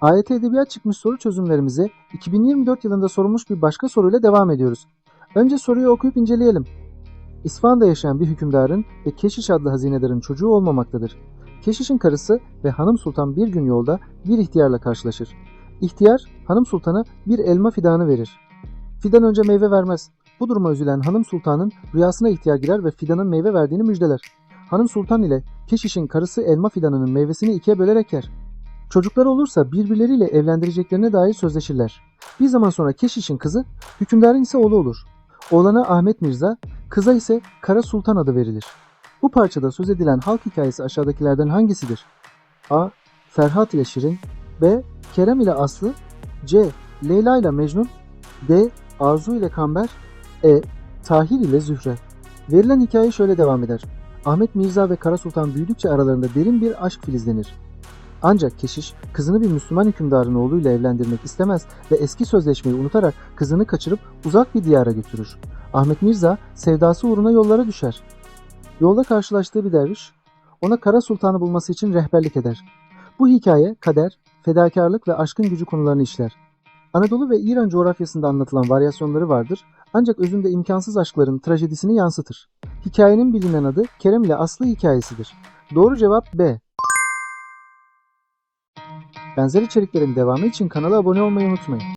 AYT Edebiyat çıkmış soru çözümlerimize 2024 yılında sorulmuş bir başka soruyla devam ediyoruz. Önce soruyu okuyup inceleyelim. İsfahan'da yaşayan bir hükümdarın ve Keşiş adlı hazinedarın çocuğu olmamaktadır. Keşiş'in karısı ve hanım sultan bir gün yolda bir ihtiyarla karşılaşır. İhtiyar hanım sultana bir elma fidanı verir. Fidan önce meyve vermez. Bu duruma üzülen hanım sultanın rüyasına ihtiyar girer ve fidanın meyve verdiğini müjdeler. Hanım sultan ile Keşiş'in karısı elma fidanının meyvesini ikiye bölerek yer. Çocuklar olursa birbirleriyle evlendireceklerine dair sözleşirler. Bir zaman sonra Keşiş'in kızı, hükümdarın ise oğlu olur. Oğlana Ahmet Mirza, kıza ise Kara Sultan adı verilir. Bu parçada söz edilen halk hikayesi aşağıdakilerden hangisidir? A. Ferhat ile Şirin B. Kerem ile Aslı C. Leyla ile Mecnun D. Arzu ile Kamber E. Tahir ile Zühre Verilen hikaye şöyle devam eder. Ahmet Mirza ve Kara Sultan büyüdükçe aralarında derin bir aşk filizlenir. Ancak keşiş kızını bir Müslüman hükümdarın oğluyla evlendirmek istemez ve eski sözleşmeyi unutarak kızını kaçırıp uzak bir diyara götürür. Ahmet Mirza sevdası uğruna yollara düşer. Yolda karşılaştığı bir derviş ona Kara Sultan'ı bulması için rehberlik eder. Bu hikaye kader, fedakarlık ve aşkın gücü konularını işler. Anadolu ve İran coğrafyasında anlatılan varyasyonları vardır ancak özünde imkansız aşkların trajedisini yansıtır. Hikayenin bilinen adı Kerem ile Aslı hikayesidir. Doğru cevap B. Benzer içeriklerin devamı için kanala abone olmayı unutmayın.